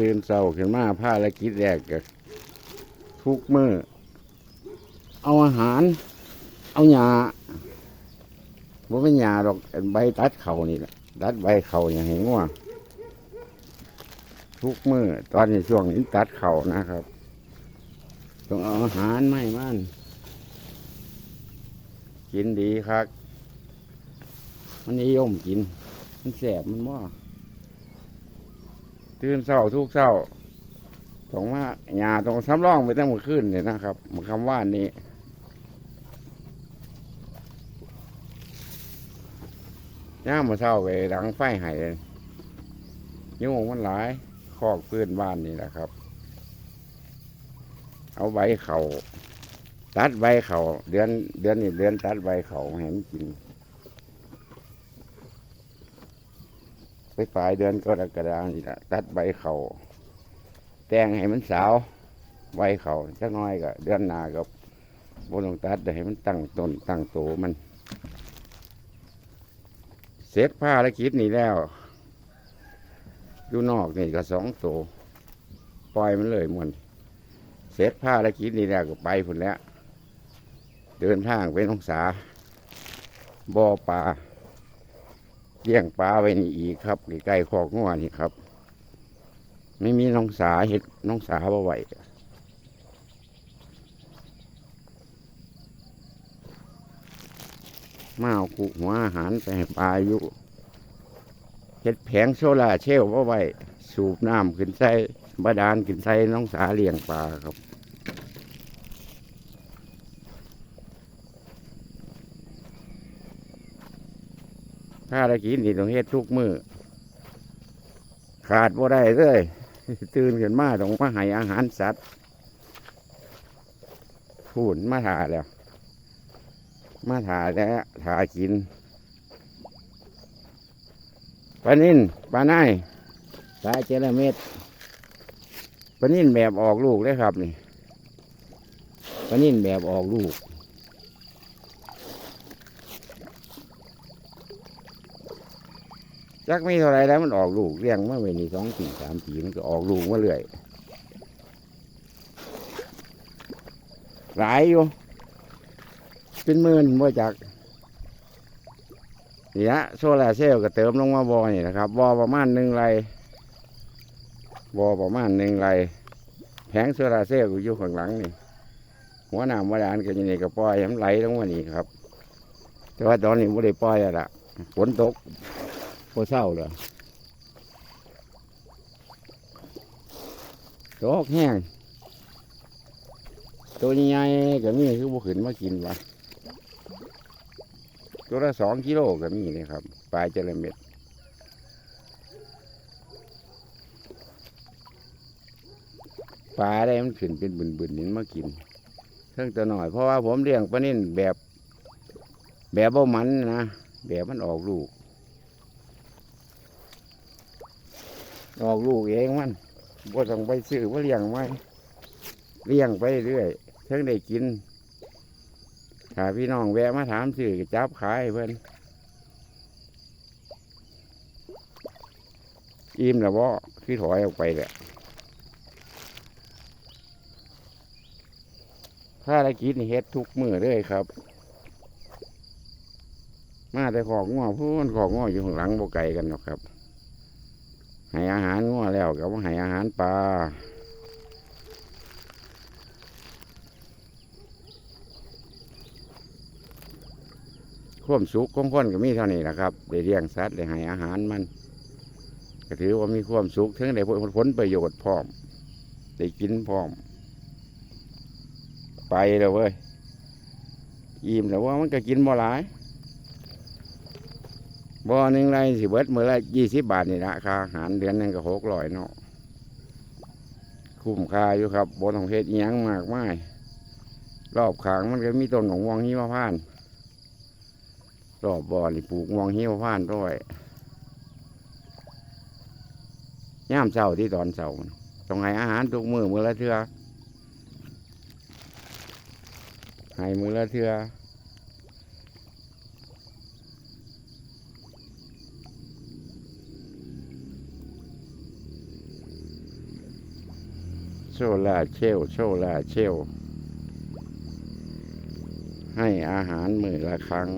ตื่นเศร้าขึ้นมาผ้าและกิจแรกกทุกเมื่อ เอาอาหาร เอาหญ้าว่าเป็นหญ้าดอกใบตัดเขานี่แหละตัดใบเขาอย่างเห็นว่าทุกเมื่อ ตอนนี้ช่วงนี้ตัดเขานะครับต้องเอาอาหารไม่มันกินดีครับ มันนิยมกิน มันแสบมันว่า ตื่นเศร้าทุกเศร้าต้องว่าหญ้าต้องซ้ำร่องไปตั้งเมื่อคืนเนี่ยนะครับมันคำว่านี้ย่ามาเศร้าไปดังไฟหายยุ่งมันหลายคอกพื้นบ้านนี่แหละครับ เอาใบเขาตัดใบเขาเดือนเดือนนี้เดือนตัดใบเขาให้มันกิน ไปปลายเดือนก็กระดานี่แหละตัดใบเขาแต่งให้มันสาวใบเขาจะน้อยก็เดือนหน้ากับบนลงตัดให้มันตั้งต้นตั้งโตมัน เสร็จผ้าและคิดนี่แล้วอยู่นอกนี่ก็สองตัวปล่อยมันเลยหมันเสร็จผ้าและคิดนี่แล้วก็ไปพุ่นแล้ว เดินทางไปน้องสาบ่อปลา เลี้ยงปลาไว้นี่อีกครับใกล้ๆคอกงัวนี่ครับ ไม่มีน้องสาเห็ดน้องสาบ่ไหวมาเอากุหัวอาหารไปให้ปลาอยู่เห็ดแผงโซลาเชลล์ว่าไว้ สูบน้ำขึ้นใส่บาดาลขึ้นใส่น้องสาเลี้ยงปลาครับ ถ้าตะกี้นี่ต้องเฮ็ดทุกมือขาดบ่ได้เลย ตื่นขึ้นมาต้องมาให้อาหารสัตว์พูนมาถ่าแล้ว มาถ่าแล้วถ่ากินปลานิ่นปลาไนายปลาเจระเม็ดปลานิ่นแบบออกลูกเลยครับนี่ปลานิ่นแบบออกลูก จักไม่เท่าไรแล้วมันออกลูกเลี้ยงมาไว้นี่สองปีสามปีมันก็ออกลูกมาเรื่อยหลายอยู่ เป็นหมื่นบ่จักนี่ฮะโซลาร์เซลล์ก็เติมลงมาบอนี่นะครับบอประมาณหนึ่งไรบอประมาณหนึ่งไรแผงโซลาร์เซลล์ก็อยู่ข้างหลังนี่ หัวหน้ำวดานก็อยังนี่ก็ปล่อยให้มันไหลลงมานี่ครับ แต่ว่าตอนนี้ไม่ได้ปล่อยแล้วล่ะฝนตก พอเศร้าเลยโตกแห้งตัวใหญ่ๆก็มีคือบุขึ้นมากินวะตัวละสองกิโลก็มีเลยครับปลายเจระเม็ดปลาได้มันขึ้นเป็นบึนๆนี่มากินเพิ่งตัวหน่อยเพราะว่าผมเลี้ยงปลานิ่นแบบ แบบบ่มันนะแบบมันออกลูก ออกลูกเองมันบ่ต้องไปซื้อว่าเลี้ยงไว้เลี้ยงไปเรื่อยเพิ่งได้กินถ้าพี่น้องแวะมาถามซื้อจับขายเพิ่นอิ่มแล้วบ่คือถอยออกไปแหละถ้าได้กินเฮ็ดทุกมือเลยครับ มาแต่ของง้อพูนของง้ออยู่ข้างหลังบ่ไกลกันหรอกครับ ให้อาหารงัวแล้วก็ว่าให้อาหารปลาความสุขของคนก็มีเท่านี้แหละครับได้เลี้ยงสัตว์ได้ให้อาหารมัน ก็ถือว่ามีความสุขถึงได้ผลประโยชน์พร้อมได้กินพร้อม ไปแล้วเว้ยอิ่มแล้วว่ามันก็กินบ่หลาย บ่อหนึ่งไรสิเบิดมือละยี่สิบบาทนี่ละค่าอาหารเดือนนึงก็หกร้อยเนาะคุ้มค่าอยู่ครับบนของเฮ็ดยังมากมายรอบขางมันก็มีต้นของวงหิมะพานรอบบ่อนี่ปลูกวงหิมะพานด้วยย่ามเช้าที่ตอนเช้าต้องให้อาหารทุกมือมือละเทือให้มือละเทือ ลาเชลโซลาเชลลให้อาหารมือละครั้ง